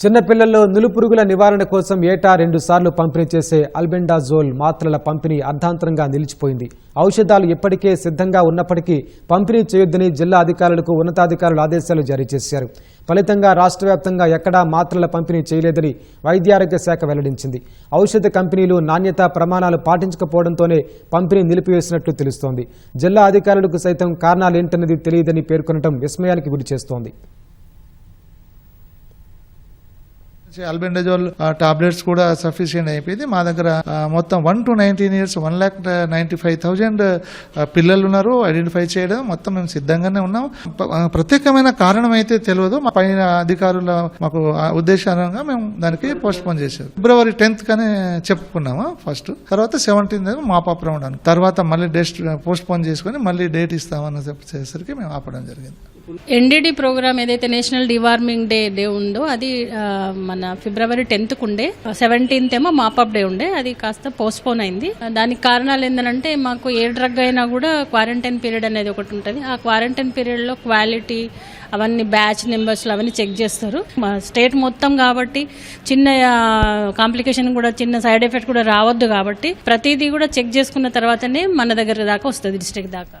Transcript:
చిన్నపిల్లల్లో నులుపురుగుల నివారణ కోసం ఏటా రెండు సార్లు పంపిణీ చేసే అల్బెండాజోల్ మాత్రల పంపిణీ అర్ధాంతరంగా నిలిచిపోయింది. ఔషధాలు ఇప్పటికే సిద్ధంగా ఉన్నప్పటికీ పంపిణీ చేయొద్దని జిల్లా అధికారులకు ఉన్నతాధికారులు ఆదేశాలు జారీ చేశారు. ఫలితంగా రాష్ట్ర వ్యాప్తంగా ఎక్కడా మాత్రల పంపిణీ చేయలేదని వైద్యారోగ్య శాఖ వెల్లడించింది. ఔషధ కంపెనీలు నాణ్యతా ప్రమాణాలు పాటించకపోవడంతోనే పంపిణీ నిలిపివేసినట్లు తెలుస్తోంది. జిల్లా అధికారులకు సైతం కారణాలేంటన్నది తెలియదని పేర్కొనడం విస్మయానికి గురి చేస్తోంది అల్బెండజోల్ టాబ్లెట్స్ కూడా సఫిషియెంట్ అయిపోయింది. మా దగ్గర మొత్తం one two nineteen years one lakh ninety five thousand పిల్లలు ఉన్నారు. ఐడెంటిఫై చేయడం మొత్తం మేము సిద్ధంగానే ఉన్నాం. ప్రత్యేకమైన కారణం అయితే తెలియదు. మా పైన అధికారుల మాకు ఆ మేము దానికి పోస్ట్ పోన్ చేశారు. ఫిబ్రవరి టెన్త్ కనే చెప్పుకున్నాము ఫస్ట్ తర్వాత సెవెంటీన్త్ మాపాప్ రౌండ్ అని తర్వాత మళ్ళీ డేట్ పోస్ట్ పోన్ చేసుకుని మళ్ళీ డేట్ ఇస్తామని చెప్పేసరికి మేము ఆపడం జరిగింది. ఎన్డీడీ ప్రోగ్రామ్ ఏదైతే నేషనల్ డివార్మింగ్ డే డే ఉందో అది మన మన ఫిబ్రవరి టెన్త్ ఉండే సెవెంటీన్త్ ఏమో మాపప్ డే ఉండే అది కాస్త పోస్ట్పోన్ అయింది. దానికి కారణాలు ఏంటంటే మాకు ఏ డ్రగ్ అయినా కూడా క్వారంటైన్ పీరియడ్ అనేది ఒకటి ఉంటుంది. ఆ క్వారంటైన్ పీరియడ్లో క్వాలిటీ అవన్నీ బ్యాచ్ నెంబర్స్ అవన్నీ చెక్ చేస్తారు. మా స్టేట్ మొత్తం కాబట్టి చిన్న కాంప్లికేషన్ కూడా చిన్న సైడ్ ఎఫెక్ట్ కూడా రావద్దు కాబట్టి ప్రతిదీ కూడా చెక్ చేసుకున్న తర్వాతనే మన దగ్గర దాకా వస్తుంది డిస్ట్రిక్ట్ దాకా.